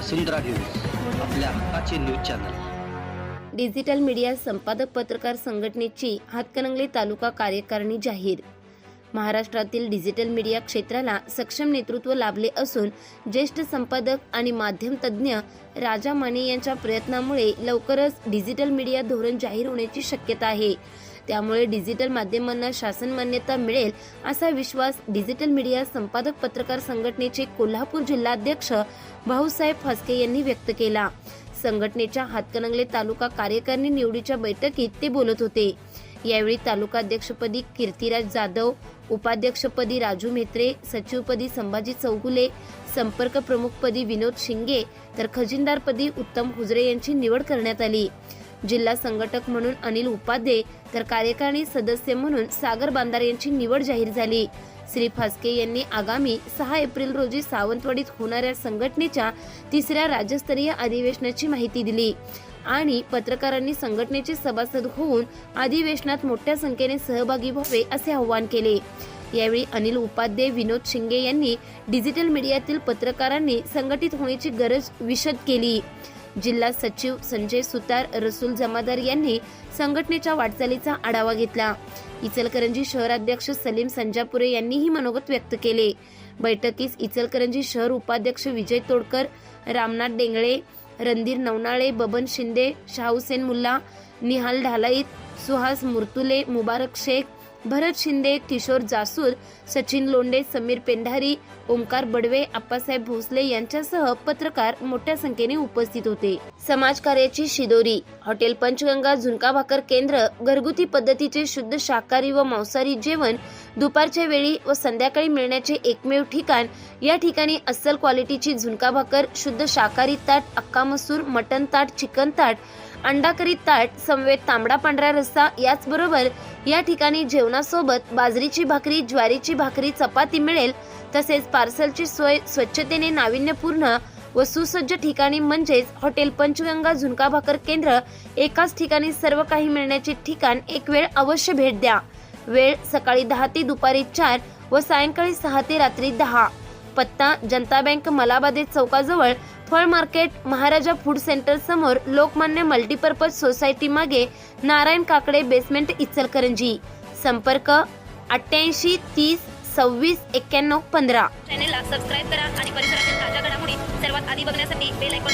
वसुंधरा news आपल्या हक्काचे news channel. Digital media संपादक पत्रकार संघटनेची हातकणंगले तालुका कार्यकारिणी जाहीर. महाराष्ट्रातील डिजिटल मीडिया क्षेत्राला सक्षम नेतृत्व लाभले असून ज्येष्ठ संपादक आणि माध्यम तज्ज्ञ राजा माने यांच्या प्रयत्नामुळे लवकरच डिजिटल मीडिया धोरण जाहीर होण्याची शक्यता आहे. त्यामुळे डिजिटल माध्यमांना शासन मान्यता मिळेल असा विश्वास डिजिटल मीडिया संपादक पत्रकार संघटनेचे कोल्हापूर जिल्हाध्यक्ष भाऊसाहेब फसके यांनी व्यक्त केला. संघटनेच्या हातकणंगले तालुका कार्यकारिणी निवडीच्या बैठकीत ते बोलत होते. यावेळी तालुकाध्यक्षपदी कीर्तिराज जाधव उपाध्यक्षपदी राजू म्हेत्रे सचिवपदी संभाजी चौगुले संपर्क प्रमुखपदी विनोद शिंगे तर खजिनदारपदी उत्तम हुजरे यांची निवड करण्यात आली. जिल्हा संघटक म्हणून अनिल उपाध्ये तर कार्यकारिणी सदस्य म्हणून सागर बांदार यांची निवड जाहीर झाली. श्री फास्के यांनी आगामी सहा एप्रिल रोजी सावंतवाडीत होणाऱ्या संघटनेच्या तिसऱ्या राज्यस्तरीय अधिवेशनाची माहिती दिली. आणि पत्रकारांनी संघटनेचे सभासद होऊन अधिवेशनात मोठ्या संख्येने सहभागी व्हावे असे आवाहन केले. यावेळी अनिल उपाध्ये विनोद शिंगे यांनी डिजिटल मीडियातील पत्रकारांनी संघटित होण्याची गरज विशद केली. जिल्हा सचिव संजय सुतार रसूल जमादार यांनी संघटनेच्या वाटचालीचा आढावा घेतला. इचलकरंजी शहराध्यक्ष सलीम संजापुरे यांनीही मनोगत व्यक्त केले. बैठकीस इचलकरंजी शहर उपाध्यक्ष विजय तोडकर रामनाथ डेंगळे रणधीर नवनाळे बबन शिंदे शाहुसेन मुल्ला निहाल ढालाईत सुहास मुर्तुले मुबारक शेख भरत शिंदे किशोर जासूर सचिन लोंडे समीर पेंढारी ओंकार बडवे आप्पासाहेब भोसले यांच्यासह पत्रकार मोठ्या संख्येने उपस्थित होते. समाजकार्याची शिदोरी हॉटेल पंचगंगा झुणका भाकर केंद्र घरगुती पद्धतीचे शुद्ध शाकाहारी व मांसाहारी जेवण दुपारच्या वेळी व संध्याकाळी मिळण्याचे एकमेव ठिकाण या ठिकाणी अस्सल क्वालिटीची झुणका भाकर शुद्ध शाकाहारी ताट अक्का मसूर मटन ताट चिकन ताट अंडाकरी ताट समवेत तांबडा पांढरा रस्सा याचबरोबर या ठिकाणी जेवणासोबत बाजरीची भाकरी ज्वारीची भाकरी चपाती मिळेल. तसेच पार्सलची सोय स्वच्छतेने नाविन्यपूर्ण व सुसज्ज ठिकाणी म्हणजेच हॉटेल पंचगंगा झुणका भाकर केंद्र एकाच ठिकाणी सर्व काही मिळण्याचे ठिकाण एक वेळ अवश्य भेट द्या. वेळ सकाळी दहा ते दुपारी चार व सायंकाळी सहा ते रात्री दहा. पत्ता जनता बँक मलाबादे चौकाजवळ फळ मार्केट महाराजा फूड सेंटर समोर लोकमान्य मल्टीपर्पज सोसायटी मागे नारायण काकडे बेसमेंट इचलकरंजी. संपर्क अठ्ठ्याऐंशी तीस सव्वीस एक्क्याण्णव पंधरा. चॅनेलला सबस्क्राईब करा आणि परिसरातील ताज्या घडामोडी सर्वात आधी बघण्यासाठी बेल ऐकून